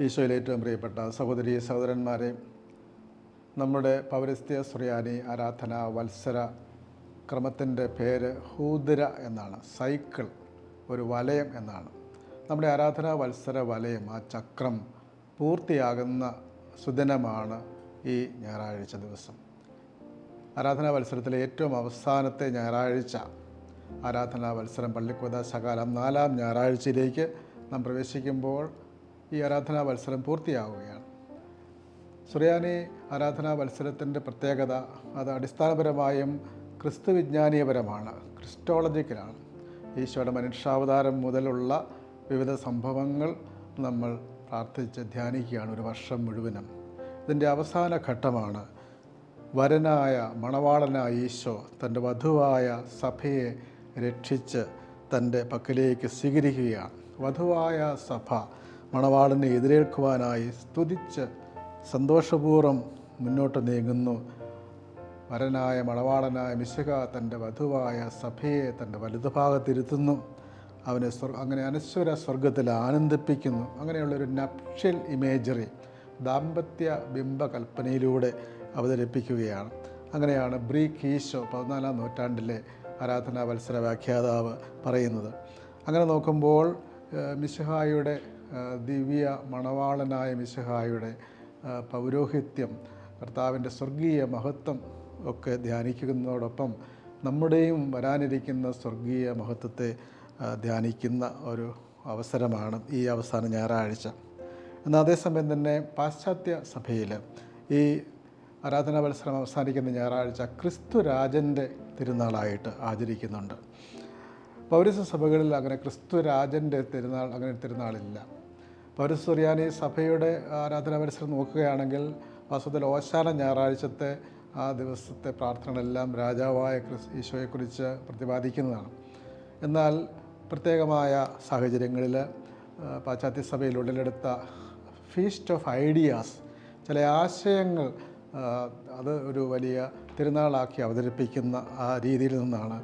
ഈശോയിൽ ഏറ്റവും പ്രിയപ്പെട്ട സഹോദരി സഹോദരന്മാരെ നമ്മുടെ പൗരസ്ത്യ സുറിയാനി ആരാധന വത്സര ക്രമത്തിന്റെ പേര് ഹൂദര എന്നാണ്. സൈക്കിൾ ഒരു വലയം എന്നാണ്. നമ്മുടെ ആരാധന വത്സര വലയം ആ ചക്രം പൂർത്തിയാകുന്ന സുദിനമാണ് ഈ ഞായറാഴ്ച ദിവസം. ആരാധനാ വത്സരത്തിലെ ഏറ്റവും അവസാനത്തെ ഞായറാഴ്ച ആരാധനാ വത്സരം പള്ളിക്കുത ശകാലം നാലാം ഞായറാഴ്ചയിലേക്ക് നാം പ്രവേശിക്കുമ്പോൾ ഈ ആരാധനാ മത്സരം പൂർത്തിയാവുകയാണ്. സുറിയാനി ആരാധനാ മത്സരത്തിന്റെ പ്രത്യേകത അത് അടിസ്ഥാനപരമായും ക്രിസ്തു വിജ്ഞാനീയപരമാണ് ക്രിസ്റ്റോളജിക്കലാണ്. ഈശോയുടെ മനുഷ്യാവതാരം മുതലുള്ള വിവിധ സംഭവങ്ങൾ നമ്മൾ പ്രാർത്ഥിച്ച് ധ്യാനിക്കുകയാണ് ഒരു വർഷം മുഴുവനും. ഇതിന്റെ അവസാന ഘട്ടമാണ് വരനായ മണവാളനായ ഈശോ തന്റെ വധുവായ സഭയെ രക്ഷിച്ച് തന്റെ പക്കലേക്ക് സ്വീകരിക്കുകയാണ്. വധുവായ സഭ മണവാളനെ എതിരേൽക്കുവാനായി സ്തുതിച്ച് സന്തോഷപൂർവം മുന്നോട്ട് നീങ്ങുന്നു. വരനായ മണവാളനായ മിശിക തന്റെ വധുവായ സഭയെ തന്റെ വലുതുഭാഗത്തിരുത്തുന്നു. അവനെ സ്വർ അങ്ങനെ അനശ്വര സ്വർഗത്തിൽ ആനന്ദിപ്പിക്കുന്നു. അങ്ങനെയുള്ളൊരു നപ്ഷ്യൽ ഇമേജറി ദാമ്പത്യ ബിംബകൽപ്പനയിലൂടെ അവതരിപ്പിക്കുകയാണ്. അങ്ങനെയാണ് ബ്രീക്ക് ഈശോ പതിനാലാം നൂറ്റാണ്ടിലെ ആരാധനാ വത്സര വ്യാഖ്യാതാവ് പറയുന്നത്. അങ്ങനെ നോക്കുമ്പോൾ മിശിഹായുടെ ദിവ്യ മണവാളനായ മിശഹായുടെ പൗരോഹിത്യം കർത്താവിന്റെ സ്വർഗീയ മഹത്വം ഒക്കെ ധ്യാനിക്കുന്നതോടൊപ്പം നമ്മുടെയും വരാനിരിക്കുന്ന സ്വർഗീയ മഹത്വത്തെ ധ്യാനിക്കുന്ന ഒരു അവസരമാണ് ഈ അവസാന ഞായറാഴ്ച. എന്നാൽ അതേസമയം തന്നെ പാശ്ചാത്യ സഭയിൽ ഈ ആരാധനാ മത്സരം അവസാനിക്കുന്ന ഞായറാഴ്ച ക്രിസ്തു രാജന്റെ തിരുനാളായിട്ട് ആചരിക്കുന്നുണ്ട്. പൗരസ്യ സഭകളിൽ അങ്ങനെ ക്രിസ്തു രാജന്റെ തിരുനാൾ അങ്ങനെ തിരുനാളില്ല. പൗരസ്വറിയാനി സഭയുടെ ആരാധനാ പരിസരം നോക്കുകയാണെങ്കിൽ വാസ്തവത്തിൽ ഓശാന ഞായറാഴ്ചത്തെ ആ ദിവസത്തെ പ്രാർത്ഥനകളെല്ലാം രാജാവായ ക്രിസ് ഈശോയെക്കുറിച്ച് പ്രതിപാദിക്കുന്നതാണ്. എന്നാൽ പ്രത്യേകമായ സാഹചര്യങ്ങളിൽ പാശ്ചാത്യ സഭയിൽ ഉടലെടുത്ത ഫീസ്റ്റ് ഓഫ് ഐഡിയാസ് ചില ആശയങ്ങൾ അത് ഒരു വലിയ തിരുനാളാക്കി അവതരിപ്പിക്കുന്ന ആ രീതിയിൽ നിന്നാണ്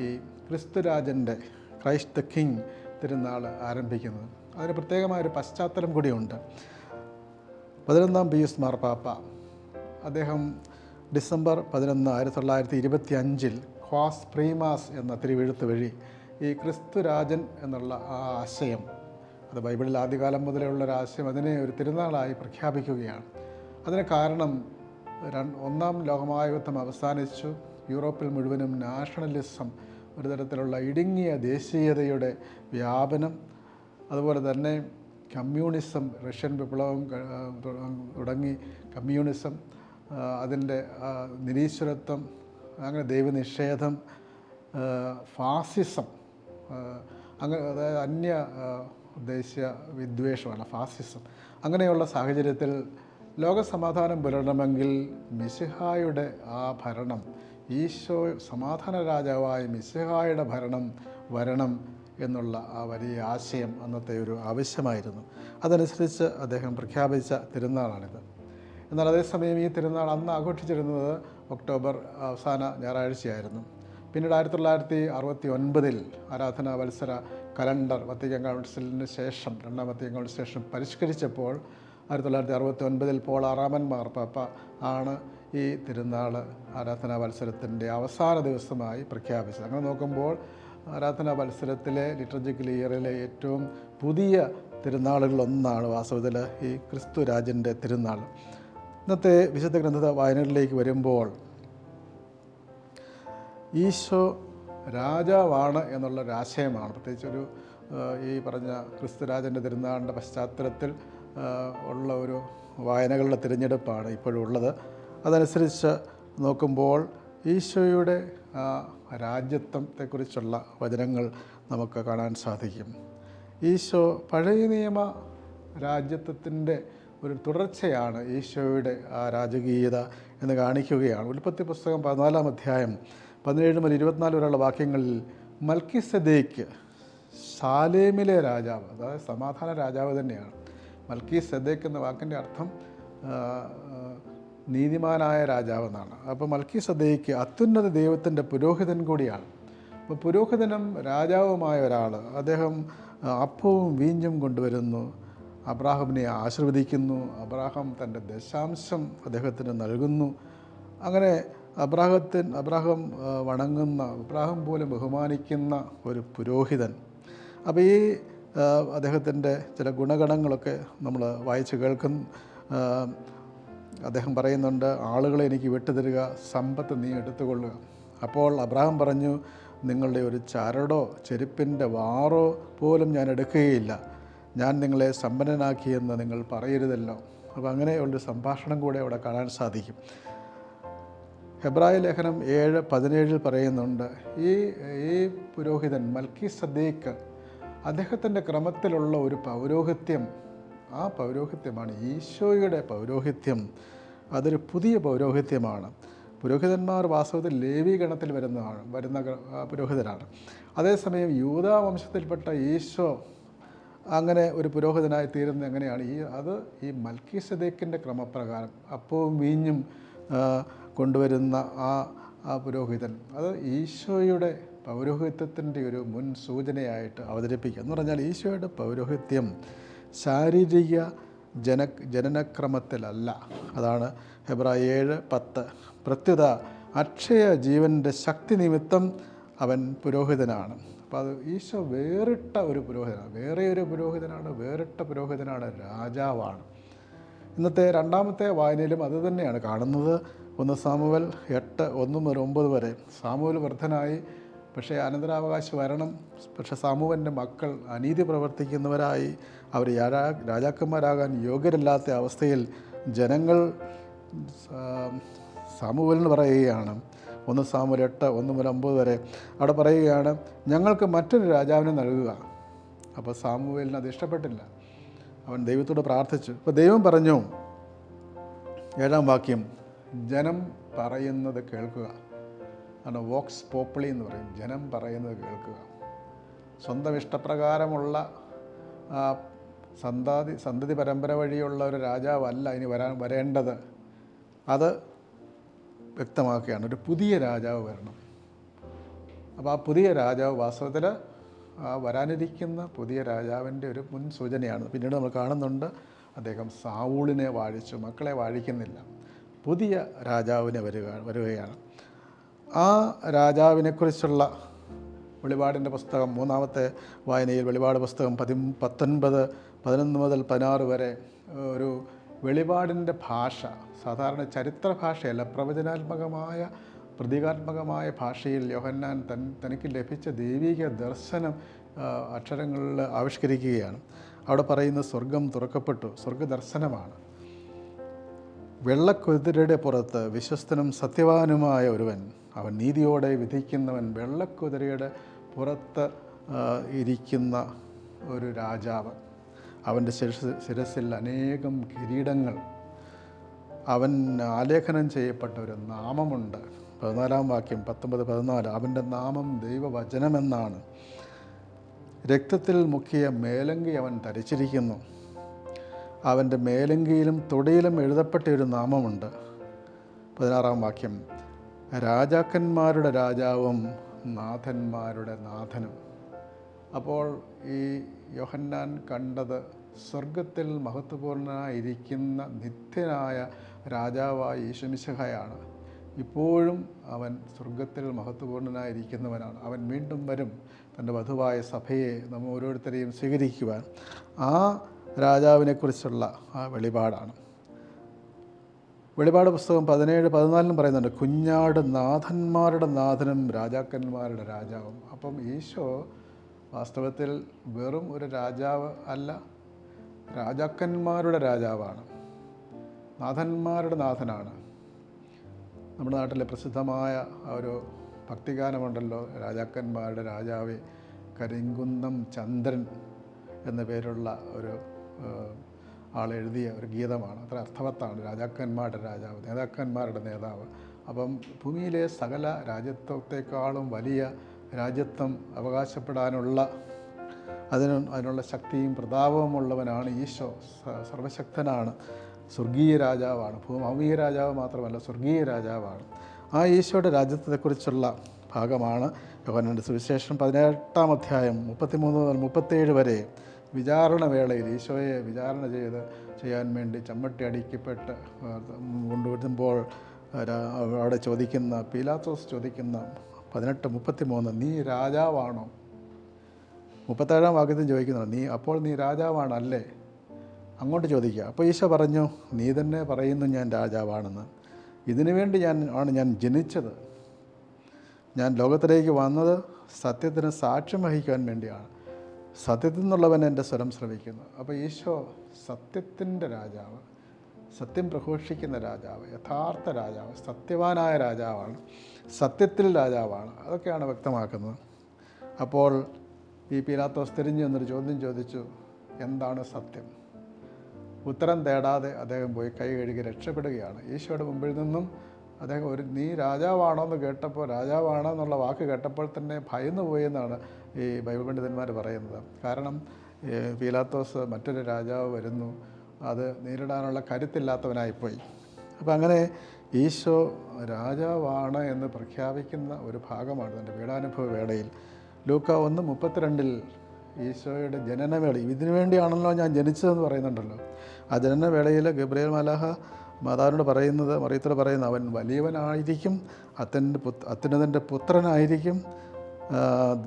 ഈ ക്രിസ്തുരാജന്റെ ക്രൈസ്റ്റ് കിങ് തിരുനാൾ ആരംഭിക്കുന്നത് അതിന് പ്രത്യേകമായ ഒരു പശ്ചാത്തലം കൂടിയുണ്ട്. പതിനൊന്നാം പിയൂസ് മാർപ്പാപ്പ അദ്ദേഹം ഡിസംബർ പതിനൊന്ന് ആയിരത്തി തൊള്ളായിരത്തി ഇരുപത്തി അഞ്ചിൽ ക്വാസ് പ്രീമാസ് എന്ന തിരുവെഴുത്ത് വഴി ഈ ക്രിസ്തുരാജൻ എന്നുള്ള ആ ആശയം അത് ബൈബിളിൽ ആദ്യകാലം ഉള്ള ഒരു ആശയം അതിനെ ഒരു തിരുനാളായി പ്രഖ്യാപിക്കുകയാണ്. അതിന് കാരണം ഒന്നാം ലോകമഹായുദ്ധം അവസാനിച്ചു. യൂറോപ്പിൽ മുഴുവനും നാഷണലിസം ഒരു തരത്തിലുള്ള ഇടുങ്ങിയ ദേശീയതയുടെ വ്യാപനം അതുപോലെ തന്നെ കമ്മ്യൂണിസം റഷ്യൻ വിപ്ലവം തുടങ്ങി കമ്മ്യൂണിസം അതിന്റെ നിരീശ്വരത്വം അങ്ങനെ ദൈവനിഷേധം ഫാസിസം അങ്ങനെ അതായത് അന്യ ദേശീയ വിദ്വേഷമാണ് ഫാസിസം. അങ്ങനെയുള്ള സാഹചര്യത്തിൽ ലോകസമാധാനം പുലരണമെങ്കിൽ മിശിഹായുടെ ആ ഭരണം ഈശോ സമാധാന രാജാവായ മിസ്സഹായുടെ ഭരണം വരണം എന്നുള്ള ആ വലിയ ആശയം അന്നത്തെ ഒരു ആവശ്യമായിരുന്നു. അതനുസരിച്ച് അദ്ദേഹം പ്രഖ്യാപിച്ച തിരുനാളാണിത്. എന്നാൽ അതേസമയം ഈ തിരുനാൾ അന്ന് ആഘോഷിച്ചിരുന്നത് ഒക്ടോബർ അവസാന ഞായറാഴ്ചയായിരുന്നു. പിന്നീട് ആയിരത്തി തൊള്ളായിരത്തി അറുപത്തി ഒൻപതിൽ ആരാധനാ മത്സര കലണ്ടർ വത്തിക്കാൻ കൗൺസിലിന് ശേഷം രണ്ടാം വത്തിക്കാൻ കൗൺസിലിന് ശേഷം പരിഷ്കരിച്ചപ്പോൾ ആയിരത്തി തൊള്ളായിരത്തി അറുപത്തി ഒൻപതിൽ പോൾ ആറാമൻ മാർപ്പാപ്പ ആണ് ഈ തിരുനാൾ ആരാധനാ മത്സരത്തിന്റെ അവസാന ദിവസമായി പ്രഖ്യാപിച്ചത്. അങ്ങനെ നോക്കുമ്പോൾ ആരാധനാ മത്സരത്തിലെ ലിറ്റർജിക്കൽ ഇയറിലെ ഏറ്റവും പുതിയ തിരുനാളുകളൊന്നാണ് വാസ്തവത്തിൽ ഈ ക്രിസ്തു രാജന്റെ തിരുനാൾ. ഇന്നത്തെ വിശുദ്ധ ഗ്രന്ഥ വായനകളിലേക്ക് വരുമ്പോൾ ഈശോ രാജാവാണ് എന്നുള്ളൊരു ആശയമാണ്. പ്രത്യേകിച്ച് ഒരു ഈ പറഞ്ഞ ക്രിസ്തുരാജന്റെ തിരുനാളിന്റെ പശ്ചാത്തലത്തിൽ ഉള്ള ഒരു വായനകളുടെ തിരഞ്ഞെടുപ്പാണ് ഇപ്പോഴും ഉള്ളത്. അതനുസരിച്ച് നോക്കുമ്പോൾ ഈശോയുടെ രാജ്യത്വത്തെക്കുറിച്ചുള്ള വചനങ്ങൾ നമുക്ക് കാണാൻ സാധിക്കും. ഈശോ പഴയ നിയമ രാജ്യത്വത്തിന്റെ ഒരു തുടർച്ചയാണ് ഈശോയുടെ ആ രാജകീയത എന്ന് കാണിക്കുകയാണ്. ഉൽപ്പത്തി പുസ്തകം പതിനാലാം അധ്യായം പതിനേഴ് മുതൽ ഇരുപത്തിനാല് വരെയുള്ള വാക്യങ്ങളിൽ മൽക്കിസദേക്ക് സാലേമിലെ രാജാവ് അതായത് സമാധാന രാജാവ് തന്നെയാണ്. മൽക്കി സദേക്ക് എന്ന വാക്കിന്റെ അർത്ഥം നീതിമാനായ രാജാവ് എന്നാണ് അപ്പോൾ മൽക്കി സദയ്ക്ക് അത്യുന്നത ദൈവത്തിന്റെ പുരോഹിതൻ കൂടിയാണ്. അപ്പോൾ പുരോഹിതനും രാജാവുമായ ഒരാൾ അദ്ദേഹം അപ്പവും വീഞ്ഞും കൊണ്ടുവരുന്നു. അബ്രാഹമിനെ ആശീർവദിക്കുന്നു. അബ്രാഹം തന്റെ ദശാംശം അദ്ദേഹത്തിന് നൽകുന്നു. അങ്ങനെ അബ്രാഹത്തിൻ അബ്രാഹം വണങ്ങുന്ന അബ്രാഹം പോലും ബഹുമാനിക്കുന്ന ഒരു പുരോഹിതൻ. അപ്പോൾ ഈ അദ്ദേഹത്തിന്റെ ചില ഗുണഗണങ്ങളൊക്കെ നമ്മൾ വായിച്ച് കേൾക്കും. ആ, അദ്ദേഹം പറയുന്നുണ്ട് ആളുകളെ എനിക്ക് വിട്ടുതരിക സമ്പത്ത് നീ എടുത്തുകൊള്ളുക. അപ്പോൾ അബ്രാഹം പറഞ്ഞു നിങ്ങളുടെ ഒരു ചരടോ ചെരുപ്പിന്റെ വാറോ പോലും ഞാൻ എടുക്കുകയില്ല. ഞാൻ നിങ്ങളെ സമ്പന്നനാക്കിയെന്ന് നിങ്ങൾ പറയരുതല്ലോ. അപ്പോൾ അങ്ങനെയുള്ളൊരു സംഭാഷണം കൂടെ അവിടെ കാണാൻ സാധിക്കും. ഹെബ്രായ ലേഖനം ഏഴ് പതിനേഴിൽ പറയുന്നുണ്ട് ഈ ഈ പുരോഹിതൻ മൽക്കി സദ്ദീഖ് അദ്ദേഹത്തിന്റെ ക്രമത്തിലുള്ള ഒരു പൗരോഹിത്യം ആ പൗരോഹിത്യമാണ് ഈശോയുടെ പൗരോഹിത്യം. അതൊരു പുതിയ പൗരോഹിത്യമാണ്. പുരോഹിതന്മാർ വാസ്തവത്തിൽ ലേവി ഗണത്തിൽ വരുന്നതാണ് വരുന്ന പുരോഹിതരാണ്. അതേസമയം യൂതാ വംശത്തിൽപ്പെട്ട ഈശോ അങ്ങനെ ഒരു പുരോഹിതനായി തീരുന്നത് എങ്ങനെയാണ്? ഈ അത് ഈ മൽക്കി സദേക്കിന്റെ ക്രമപ്രകാരം അപ്പവും വീഞ്ഞും കൊണ്ടുവരുന്ന ആ ആ പുരോഹിതൻ. അത് ഈശോയുടെ പൗരോഹിത്യത്തിന്റെ ഒരു മുൻ സൂചനയായിട്ട് അവതരിപ്പിക്കുക. എന്ന് പറഞ്ഞാൽ ഈശോയുടെ പൗരോഹിത്യം ശാരീരിക ജന ജനനക്രമത്തിലല്ല. അതാണ് ഹെബ്രായ ഏഴ് പത്ത്. പ്രത്യുത അക്ഷയ ജീവന്റെ ശക്തി നിമിത്തം അവൻ പുരോഹിതനാണ്. അപ്പോൾ അത് ഈശോ വേറിട്ട ഒരു പുരോഹിതനാണ്. വേറെ ഒരു പുരോഹിതനാണ് വേറിട്ട പുരോഹിതനാണ് രാജാവാണ്. ഇന്നത്തെ രണ്ടാമത്തെ വായനയിലും അത് തന്നെയാണ് കാണുന്നത്. ഒന്ന് സാമുവൽ എട്ട് ഒന്ന് മുതൽ ഒമ്പത് വരെ. സാമുവൽ വൃദ്ധനായി പക്ഷേ അനന്തരാവകാശി വരണം. പക്ഷെ സാമുവന്റെ മക്കൾ അനീതി പ്രവർത്തിക്കുന്നവരായി അവർ രാജാ രാജാക്കന്മാരാകാൻ യോഗ്യരല്ലാത്ത അവസ്ഥയിൽ ജനങ്ങൾ സാമുവലിന് പറയുകയാണ്. ഒന്ന് സാമുവൽ എട്ട് ഒന്ന് മുതൽ ഒമ്പത് വരെ. അവിടെ പറയുകയാണ് ഞങ്ങൾക്ക് മറ്റൊരു രാജാവിനെ നൽകുക. അപ്പോൾ സാമുവേലിന് അത് ഇഷ്ടപ്പെട്ടില്ല. അവൻ ദൈവത്തോട് പ്രാർത്ഥിച്ചു. അപ്പോൾ ദൈവം പറഞ്ഞു ഏഴാം വാക്യം ജനം പറയുന്നത് കേൾക്കുക. ആണ് വോക്സ് പോപ്പിളി എന്ന് പറയും ജനം പറയുന്നത് കേൾക്കുക. സ്വന്തം ഇഷ്ടപ്രകാരമുള്ള സന്താതി സന്തതി പരമ്പര വഴിയുള്ള ഒരു രാജാവല്ല ഇനി വരാൻ വരേണ്ടത്. അത് വ്യക്തമാക്കുകയാണ്. ഒരു പുതിയ രാജാവ് വരണം. അപ്പോൾ ആ പുതിയ രാജാവ് വാസ്തവത്തിൽ വരാനിരിക്കുന്ന പുതിയ രാജാവിന്റെ ഒരു മുൻ സൂചനയാണ്. പിന്നീട് നമ്മൾ കാണുന്നുണ്ട് അദ്ദേഹം സാവൂളിനെ വാഴിച്ചു. മക്കളെ വാഴിക്കുന്നില്ല. പുതിയ രാജാവിനെ വരിക വരികയാണ്. ആ രാജാവിനെക്കുറിച്ചുള്ള വെളിപാടിന്റെ പുസ്തകം മൂന്നാമത്തെ വായനയിൽ വെളിപാട് പുസ്തകം പതി പത്തൊൻപത് പതിനൊന്ന് മുതൽ പതിനാറ് വരെ ഒരു വെളിപാടിന്റെ ഭാഷ സാധാരണ ചരിത്ര ഭാഷയല്ല പ്രവചനാത്മകമായ പ്രതീകാത്മകമായ ഭാഷയിൽ യോഹന്നാൻ തൻ തനിക്ക് ലഭിച്ച ദൈവിക ദർശനം അക്ഷരങ്ങളിൽ ആവിഷ്കരിക്കുകയാണ്. അവിടെ പറയുന്ന സ്വർഗം തുറക്കപ്പെട്ടു സ്വർഗദർശനമാണ് വെള്ളക്കുതിരയുടെ പുറത്ത് വിശ്വസ്തനും സത്യവാനുമായ ഒരുവൻ അവൻ നീതിയോടെ വിധിക്കുന്നവൻ വെള്ളക്കുതിരയുടെ പുറത്ത് ഇരിക്കുന്ന ഒരു രാജാവ്. അവന്റെ ശിരസ് ശിരസിൽ അനേകം കിരീടങ്ങൾ. അവൻ ആലേഖനം ചെയ്യപ്പെട്ട ഒരു നാമമുണ്ട്. പതിനാലാം വാക്യം പത്തൊമ്പത് പതിനാല്. അവന്റെ നാമം ദൈവവചനമെന്നാണ്. രക്തത്തിൽ മുക്കിയ മേലങ്കി അവൻ ധരിച്ചിരിക്കുന്നു. അവന്റെ മേലങ്കിയിലും തുടയിലും എഴുതപ്പെട്ട ഒരു നാമമുണ്ട്. പതിനാറാം വാക്യം. രാജാക്കന്മാരുടെ രാജാവും നാഥന്മാരുടെ നാഥനും. അപ്പോൾ ഈ യോഹന്നാൻ കണ്ടത് സ്വർഗത്തിൽ മഹത്വപൂർണനായിരിക്കുന്ന നിത്യനായ രാജാവായ ഈശ്വമിശഹയാണ് ഇപ്പോഴും അവൻ സ്വർഗത്തിൽ മഹത്വപൂർണനായിരിക്കുന്നവനാണ്. അവൻ വീണ്ടും വരും തന്റെ വധുവായ സഭയെ നമ്മൾ ഓരോരുത്തരെയും സ്വീകരിക്കുവാൻ. ആ രാജാവിനെക്കുറിച്ചുള്ള ആ വെളിപാടാണ്. വെളിപാട് പുസ്തകം പതിനേഴ് പതിനാലിനും പറയുന്നുണ്ട് കുഞ്ഞാട് നാഥന്മാരുടെ നാഥനും രാജാക്കന്മാരുടെ രാജാവും. അപ്പം ഈശോ വാസ്തവത്തിൽ വെറും ഒരു രാജാവ് അല്ല രാജാക്കന്മാരുടെ രാജാവാണ് നാഥന്മാരുടെ നാഥനാണ്. നമ്മുടെ നാട്ടിലെ പ്രസിദ്ധമായ ഒരു ഭക്തിഗാനമുണ്ടല്ലോ രാജാക്കന്മാരുടെ രാജാവേ കരിങ്കുന്നം ചന്ദ്രൻ എന്ന പേരുള്ള ഒരു ആൾ എഴുതിയ ഒരു ഗീതമാണ്. അത്ര അർത്ഥവത്താണ് രാജാക്കന്മാരുടെ രാജാവ് നേതാക്കന്മാരുടെ നേതാവ്. അപ്പം ഭൂമിയിലെ സകല രാജ്യത്വത്തെക്കാളും വലിയ രാജ്യത്വം അവകാശപ്പെടാനുള്ള അതിന് അതിനുള്ള ശക്തിയും പ്രതാപവും ഉള്ളവനാണ് ഈശോ. സർവശക്തനാണ് സ്വർഗീയ രാജാവാണ് ഭൂമാവിക രാജാവ് മാത്രമല്ല സ്വർഗീയ രാജാവാണ്. ആ ഈശോയുടെ രാജ്യത്തെക്കുറിച്ചുള്ള ഭാഗമാണ് യോഹനന്റെ സുവിശേഷം പതിനെട്ടാം അധ്യായം മുപ്പത്തിമൂന്ന് മുതൽ മുപ്പത്തേഴ് വരെ. വിചാരണ വേളയിൽ ഈശോയെ വിചാരണ ചെയ്ത് ചെയ്യാൻ വേണ്ടി ചമ്മട്ടി അടിക്കപ്പെട്ട് കൊണ്ടുവരുമ്പോൾ അവിടെ ചോദിക്കുന്ന പീലാത്തോസ് ചോദിക്കുന്ന പതിനെട്ട് മുപ്പത്തി മൂന്ന് നീ രാജാവാണോ? മുപ്പത്തേഴാം വാക്യത്തിൽ ചോദിക്കുന്നുണ്ട് നീ അപ്പോൾ നീ രാജാവാണല്ലേ? അങ്ങോട്ട് ചോദിക്കുക അപ്പോൾ ഈശോ പറഞ്ഞു നീ തന്നെ പറയുന്നു ഞാൻ രാജാവാണെന്ന്. ഇതിനു വേണ്ടി ഞാൻ ആണ് ഞാൻ ജനിച്ചത്. ഞാൻ ലോകത്തിലേക്ക് വന്നത് സത്യത്തിന് സാക്ഷ്യം വഹിക്കാൻ വേണ്ടിയാണ്. സത്യത്തിൽ നിന്നുള്ളവൻ എന്റെ സ്വരം ശ്രവിക്കുന്നു. അപ്പോൾ ഈശോ സത്യത്തിന്റെ രാജാവ് സത്യം പ്രഘോഷിക്കുന്ന രാജാവ് യഥാർത്ഥ രാജാവ് സത്യവാനായ രാജാവാണ് സത്യത്തിൽ രാജാവാണ്. അതൊക്കെയാണ് വ്യക്തമാക്കുന്നത്. അപ്പോൾ ഈ പീലാത്തോസ് തിരിഞ്ഞു എന്നൊരു ചോദ്യം ചോദിച്ചു എന്താണ് സത്യം? ഉത്തരം തേടാതെ അദ്ദേഹം പോയി കൈ കഴുകി രക്ഷപ്പെടുകയാണ്. ഈശോയുടെ മുമ്പിൽ നിന്നും അദ്ദേഹം ഒരു നീ രാജാവാണോ എന്ന് കേട്ടപ്പോൾ രാജാവാണോ എന്നുള്ള വാക്ക് കേട്ടപ്പോൾ തന്നെ ഭയന്നു പോയി എന്നാണ് ഈ ബൈബിൾ പണ്ഡിതന്മാർ പറയുന്നത്. കാരണം പീലാത്തോസ് മറ്റൊരു രാജാവ് വരുന്നു. അത് നേരിടാനുള്ള കരുത്തില്ലാത്തവനായിപ്പോയി. അപ്പം അങ്ങനെ ഈശോ രാജാവാണ് എന്ന് പ്രഖ്യാപിക്കുന്ന ഒരു ഭാഗമാണ് തന്റെ പീഡാനുഭവ വേളയിൽ. ലൂക്ക ഒന്ന് മുപ്പത്തിരണ്ടിൽ ഈശോയുടെ ജനനവേള. ഇതിനു വേണ്ടിയാണല്ലോ ഞാൻ ജനിച്ചതെന്ന് പറയുന്നുണ്ടല്ലോ. ആ ജനനവേളയിൽ ഗബ്രിയൽ മലാഹ മാതാവിനോട് പറയുന്നത് മറിയത്തോട് പറയുന്നത് അവൻ വലിയവനായിരിക്കും അത്തന്റെ പുത്ര അത്യുന്നതന്റെ പുത്രനായിരിക്കും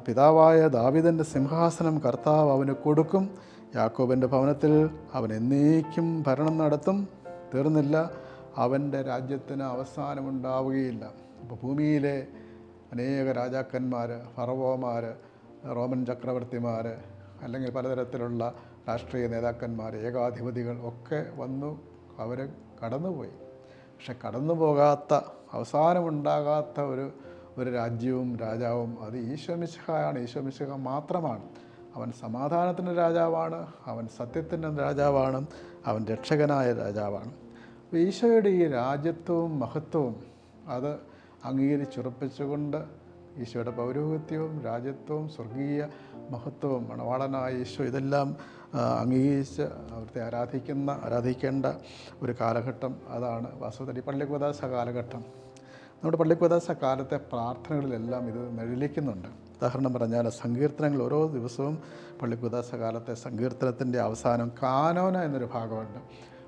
പിതാവായ ദാവിദന്റെ സിംഹാസനം കർത്താവ് അവന് കൊടുക്കും. യാക്കോബിന്റെ ഭവനത്തിൽ അവൻ എന്നേക്കും ഭരണം നടത്തും. തീർന്നില്ല. അവന്റെ രാജ്യത്തിന് അവസാനമുണ്ടാവുകയില്ല അപ്പോൾ ഭൂമിയിലെ അനേക രാജാക്കന്മാർ ഫറവോമാർ റോമൻ ചക്രവർത്തിമാർ അല്ലെങ്കിൽ പലതരത്തിലുള്ള രാഷ്ട്രീയ നേതാക്കന്മാർ ഏകാധിപതികൾ ഒക്കെ വന്നു. അവർ കടന്നുപോയി. പക്ഷെ കടന്നു പോകാത്ത അവസാനമുണ്ടാകാത്ത ഒരു ഒരു രാജ്യവും രാജാവും അത് ഈശോമിശിഹയാണ് ഈശോമിശിഹ മാത്രമാണ്. അവൻ സമാധാനത്തിന്റെ രാജാവാണ്. അവൻ സത്യത്തിന്റെ രാജാവാണ്. അവൻ രക്ഷകനായ രാജാവാണ്. അപ്പോൾ ഈശോയുടെ ഈ രാജ്യത്വവും മഹത്വവും അത് അംഗീകരിച്ചുറപ്പിച്ചുകൊണ്ട് ഈശോയുടെ പൗരോഹിത്യവും രാജ്യത്വവും സ്വർഗീയ മഹത്വവും മണവാളനായ ഈശോ ഇതെല്ലാം അംഗീകരിച്ച് അവിടുത്തെ ആരാധിക്കുന്ന ആരാധിക്കേണ്ട ഒരു കാലഘട്ടം അതാണ്. വാസ്തവത്തിൽ ഈ പള്ളിക്കുദാസ കാലഘട്ടം നമ്മുടെ പള്ളിപ്രദേശ കാലത്തെ പ്രാർത്ഥനകളിലെല്ലാം ഇത് നിഴലിക്കുന്നുണ്ട് ഉദാഹരണം പറഞ്ഞാൽ സങ്കീർത്തനങ്ങൾ ഓരോ ദിവസവും പള്ളിപ്രദേശ കാലത്തെ സങ്കീർത്തനത്തിന്റെ അവസാനം കാനോന എന്നൊരു ഭാഗമുണ്ട്.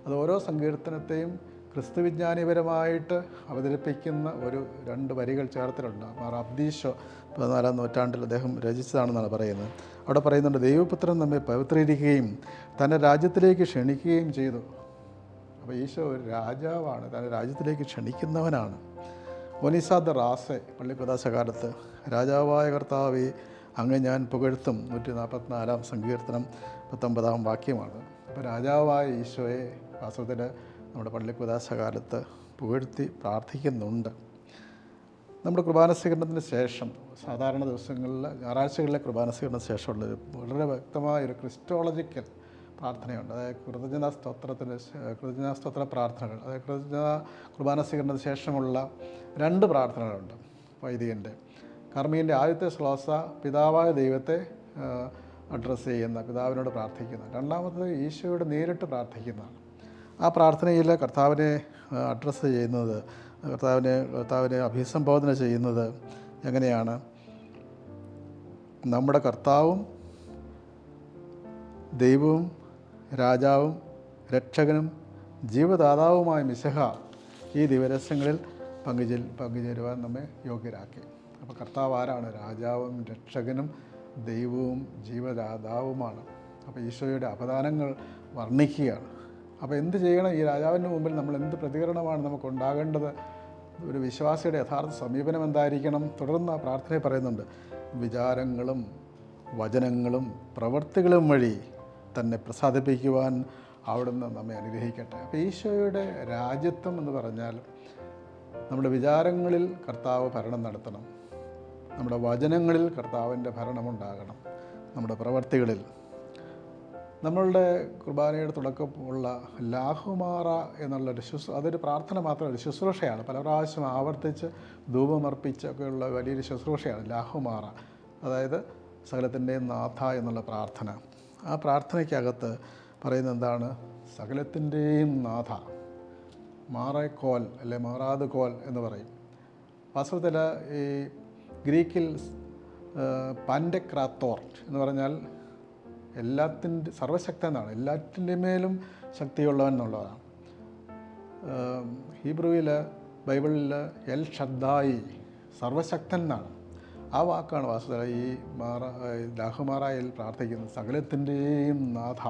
അത് ഓരോ സങ്കീർത്തനത്തെയും ക്രിസ്തുവിജ്ഞാനിപരമായിട്ട് അവതരിപ്പിക്കുന്ന ഒരു രണ്ട് വരികൾ ചേർത്തിട്ടുണ്ട്. അബ്ദീഷോ പതിനാലാം നൂറ്റാണ്ടിൽ അദ്ദേഹം രചിച്ചതാണെന്നാണ് പറയുന്നത്. അവിടെ പറയുന്നുണ്ട് ദൈവപുത്രൻ നമ്മെ പവിത്രീകരിക്കുകയും തന്റെ രാജ്യത്തിലേക്ക് ക്ഷണിക്കുകയും ചെയ്തു. അപ്പോൾ ഈശോ ഒരു രാജാവാണ് തന്റെ രാജ്യത്തിലേക്ക് ക്ഷണിക്കുന്നവനാണ്. ഒനിസാദ് റാസെ പള്ളിക്കുദാശ കാലത്ത് രാജാവായ കർത്താവെ അങ്ങ് ഞാൻ പുകഴ്ത്തും. നൂറ്റി നാൽപ്പത്തിനാലാം സങ്കീർത്തനം പത്തൊമ്പതാം വാക്യമാണ്. അപ്പോൾ രാജാവായ ഈശോയെ വാസ്തവത്തിൽ നമ്മുടെ പള്ളിക്കുദാശ പുകഴ്ത്തി പ്രാർത്ഥിക്കുന്നുണ്ട്. നമ്മുടെ കുർബാന സ്വീകരണത്തിന് ശേഷം സാധാരണ ദിവസങ്ങളിൽ ഞായറാഴ്ചകളിലെ കുർബാന സ്വീകരണത്തിന് ശേഷമുള്ള വളരെ വ്യക്തമായ ഒരു ക്രിസ്റ്റോളജിക്കൽ പ്രാർത്ഥനയുണ്ട്. അതായത് കൃതജ്ഞതാ സ്തോത്രത്തിന് കൃതജ്ഞതാ സ്തോത്ര പ്രാർത്ഥനകൾ. അതായത് കൃതജ്ഞത കുർബാന സ്വീകരണത്തിന് ശേഷമുള്ള രണ്ട് പ്രാർത്ഥനകളുണ്ട് വൈദികന്റെ കർമ്മീന്റെ ആദ്യത്തെ ശ്ലോസ പിതാവായ ദൈവത്തെ അഡ്രസ്സ് ചെയ്യുന്ന പിതാവിനോട് പ്രാർത്ഥിക്കുന്ന. രണ്ടാമത്തത് ഈശോയോട് നേരിട്ട് പ്രാർത്ഥിക്കുന്നതാണ് ആ പ്രാർത്ഥനയിൽ കർത്താവിനെ അഡ്രസ്സ് ചെയ്യുന്നത് കർത്താവിനെ കർത്താവിനെ അഭിസംബോധന ചെയ്യുന്നത് എങ്ങനെയാണ്? നമ്മുടെ കർത്താവും ദൈവവും രാജാവും രക്ഷകനും ജീവദാതാവുമായ മിശഹ ഈ ദിവരസങ്ങളിൽ പങ്കുചെ പങ്കുചേരുവാൻ നമ്മെ യോഗ്യരാക്കി. അപ്പോൾ കർത്താവ് ആരാണ് രാജാവും രക്ഷകനും ദൈവവും ജീവദാതാവുമാണ്. അപ്പോൾ ഈശോയുടെ അപദാനങ്ങൾ വർണിക്കുകയാണ്. അപ്പോൾ എന്ത് ചെയ്യണം? ഈ രാജാവിന്റെ മുമ്പിൽ നമ്മൾ എന്ത് പ്രതികരണമാണ് നമുക്ക് ഉണ്ടാകേണ്ടത്? ഒരു വിശ്വാസിയുടെ യഥാർത്ഥ സമീപനം എന്തായിരിക്കണം? തുടർന്ന് ആ പ്രാർത്ഥനയിൽ പറയുന്നുണ്ട് വിചാരങ്ങളും വചനങ്ങളും പ്രവൃത്തികളും വഴി തന്നെ പ്രസാദിപ്പിക്കുവാൻ അവിടുന്ന് നമ്മെ അനുഗ്രഹിക്കട്ടെ. അപ്പോൾ ഈശോയുടെ രാജ്യത്വം എന്ന് പറഞ്ഞാൽ നമ്മുടെ വിചാരങ്ങളിൽ കർത്താവ് ഭരണം നടത്തണം. നമ്മുടെ വചനങ്ങളിൽ കർത്താവിന്റെ ഭരണമുണ്ടാകണം നമ്മുടെ പ്രവർത്തികളിൽ. നമ്മളുടെ കുർബാനയുടെ തുടക്കമുള്ള ലാഹുമാറ എന്നുള്ളൊരു ശുശ്രൂ അതൊരു പ്രാർത്ഥന മാത്രമല്ല ശുശ്രൂഷയാണ്. പല പ്രാവശ്യം ആവർത്തിച്ച് ധൂപമർപ്പിച്ചൊക്കെയുള്ള വലിയൊരു ശുശ്രൂഷയാണ് ലാഹുമാറ. അതായത് സകലത്തിന്റെയും നാഥ എന്നുള്ള പ്രാർത്ഥന. ആ പ്രാർത്ഥനയ്ക്കകത്ത് പറയുന്നത് എന്താണ് സകലത്തിന്റെയും നാഥ മാറേക്കോൽ അല്ലെ മാറാത് കോൽ എന്ന് പറയും. വാസ്തവത്തിൽ ഈ ഗ്രീക്കിൽ പാൻഡക്രാത്തോർ എന്ന് പറഞ്ഞാൽ എല്ലാത്തിന്റെ സർവശക്തൻ എന്നാണ്. എല്ലാറ്റിന്റെ മേലും ശക്തിയുള്ളവൻ എന്നുള്ളതാണ് ഹീബ്രുവിൽ ബൈബിളിൽ എൽ ഷദ്ദായി സർവശക്തൻ എന്നാണ്. ആ വാക്കാണ് വാസ്തുത ഈ മാറ ലാഹുമാറായിൽ പ്രാർത്ഥിക്കുന്നത് സകലത്തിന്റെയും നാഥ.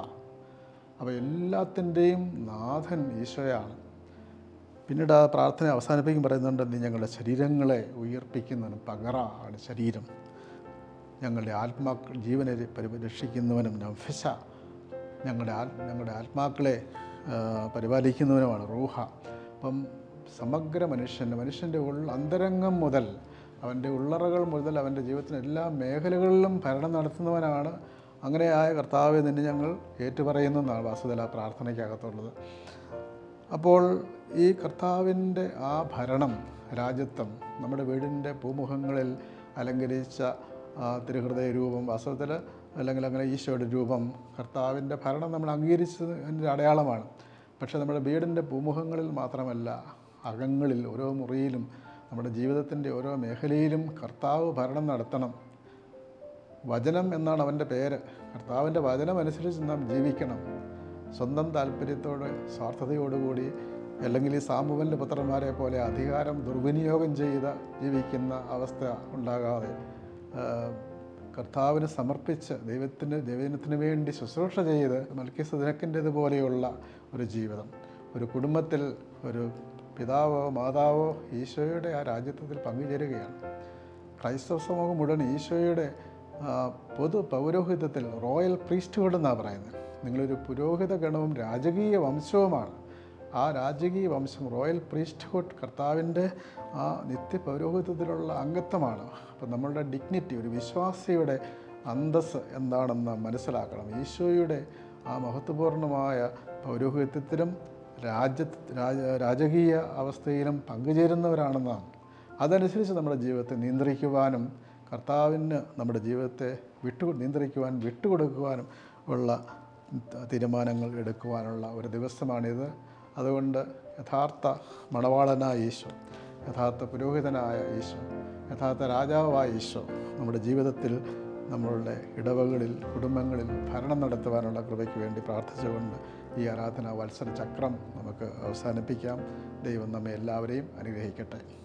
അപ്പോൾ എല്ലാത്തിന്റെയും നാഥൻ ഈശോയാണ്. പിന്നീട് ആ പ്രാർത്ഥന അവസാനിപ്പിക്കും പറയുന്നുണ്ട് നീ ഞങ്ങളുടെ ശരീരങ്ങളെ ഉയർപ്പിക്കുന്നവനും പകറ ആണ് ശരീരം. ഞങ്ങളുടെ ആത്മാക്കൾ ജീവനെ പരിരക്ഷിക്കുന്നവനും നഫിസ. ഞങ്ങളുടെ ആൽ ഞങ്ങളുടെ ആത്മാക്കളെ ആ, പരിപാലിക്കുന്നവനുമാണ് റൂഹ. അപ്പം സമഗ്ര മനുഷ്യന്റെ മനുഷ്യന്റെ ഉൾ അന്തരംഗം മുതൽ അവന്റെ ഉള്ളറകൾ മുതൽ അവന്റെ ജീവിതത്തിന് എല്ലാ മേഖലകളിലും ഭരണം നടത്തുന്നവനാണ്. അങ്ങനെയായ കർത്താവെ നിന്നെ ഞങ്ങൾ ഏറ്റുപറയുന്നു എന്നാണ് വാസുതല പ്രാർത്ഥനയ്ക്കകത്തുള്ളത്. അപ്പോൾ ഈ കർത്താവിന്റെ ആ ഭരണം രാജ്യത്വം നമ്മുടെ വീടിന്റെ പൂമുഖങ്ങളിൽ അലങ്കരിച്ച തിരുഹൃദയ രൂപം വാസ്തവത്തിൽ അല്ലെങ്കിൽ അങ്ങനെ ഈശോയുടെ രൂപം കർത്താവിന്റെ ഭരണം നമ്മൾ അംഗീകരിച്ചതിന്റെ അടയാളമാണ്. പക്ഷേ നമ്മുടെ വീടിന്റെ പൂമുഖങ്ങളിൽ മാത്രമല്ല അകങ്ങളിൽ ഓരോ മുറിയിലും നമ്മുടെ ജീവിതത്തിന്റെ ഓരോ മേഖലയിലും കർത്താവ് ഭരണം നടത്തണം. വചനം എന്നാണ് അവന്റെ പേര്. കർത്താവിന്റെ വചനം അനുസരിച്ച് നാം ജീവിക്കണം. സ്വന്തം താല്പര്യത്തോട് സ്വാർത്ഥതയോടുകൂടി അല്ലെങ്കിൽ ഈ സാമൂഹന്റെ പുത്രന്മാരെ പോലെ അധികാരം ദുർവിനിയോഗം ചെയ്ത് ജീവിക്കുന്ന അവസ്ഥ ഉണ്ടാകാതെ കർത്താവിന് സമർപ്പിച്ച് ദൈവത്തിന് ദൈവത്തിന് വേണ്ടി ശുശ്രൂഷ ചെയ്ത് മൽക്കി പോലെയുള്ള ഒരു ജീവിതം. ഒരു കുടുംബത്തിൽ ഒരു പിതാവോ മാതാവോ ഈശോയുടെ ആ രാജ്യത്വത്തിൽ പങ്കുചേരുകയാണ്. ക്രൈസ്തവ സമൂഹം മുഴുവൻ ഈശോയുടെ പൊതു പൗരോഹിത്യത്തിൽ റോയൽ പ്രീസ്റ്റ്ഹുഡ് എന്നാണ് പറയുന്നത്. നിങ്ങളൊരു പുരോഹിത ഗണവും രാജകീയ വംശവുമാണ്. ആ രാജകീയ വംശം റോയൽ പ്രീസ്റ്റ്ഹുഡ് കർത്താവിന്റെ ആ നിത്യ പൗരോഹിതത്തിലുള്ള അംഗത്വമാണ്. അപ്പം നമ്മളുടെ ഡിഗ്നിറ്റി ഒരു വിശ്വാസിയുടെ അന്തസ് എന്താണെന്ന് മനസ്സിലാക്കണം. ഈശോയുടെ ആ മഹത്വപൂർണമായ പൗരോഹിത്യത്തിലും രാജ രാജകീയ അവസ്ഥയിലും പങ്കുചേരുന്നവരാണെന്നാണ്. അതനുസരിച്ച് നമ്മുടെ ജീവിതത്തെ നിയന്ത്രിക്കുവാനും കർത്താവിന് നമ്മുടെ ജീവിതത്തെ വിട്ടു നിയന്ത്രിക്കുവാനും വിട്ടുകൊടുക്കുവാനും ഉള്ള തീരുമാനങ്ങൾ എടുക്കുവാനുള്ള ഒരു ദിവസമാണിത്. അതുകൊണ്ട് യഥാർത്ഥ മണവാളനായ ഈശോ യഥാർത്ഥ പുരോഹിതനായ ഈശോ യഥാർത്ഥ രാജാവായ ഈശോ നമ്മുടെ ജീവിതത്തിൽ നമ്മളുടെ ഇടവകളിൽ കുടുംബങ്ങളിൽ ഭരണം നടത്തുവാനുള്ള കൃപയ്ക്ക് വേണ്ടി പ്രാർത്ഥിച്ചുകൊണ്ട് ഈ ആരാധന വത്സര ചക്രം നമുക്ക് അവസാനിപ്പിക്കാം. ദൈവം നമ്മെ എല്ലാവരെയും അനുഗ്രഹിക്കട്ടെ.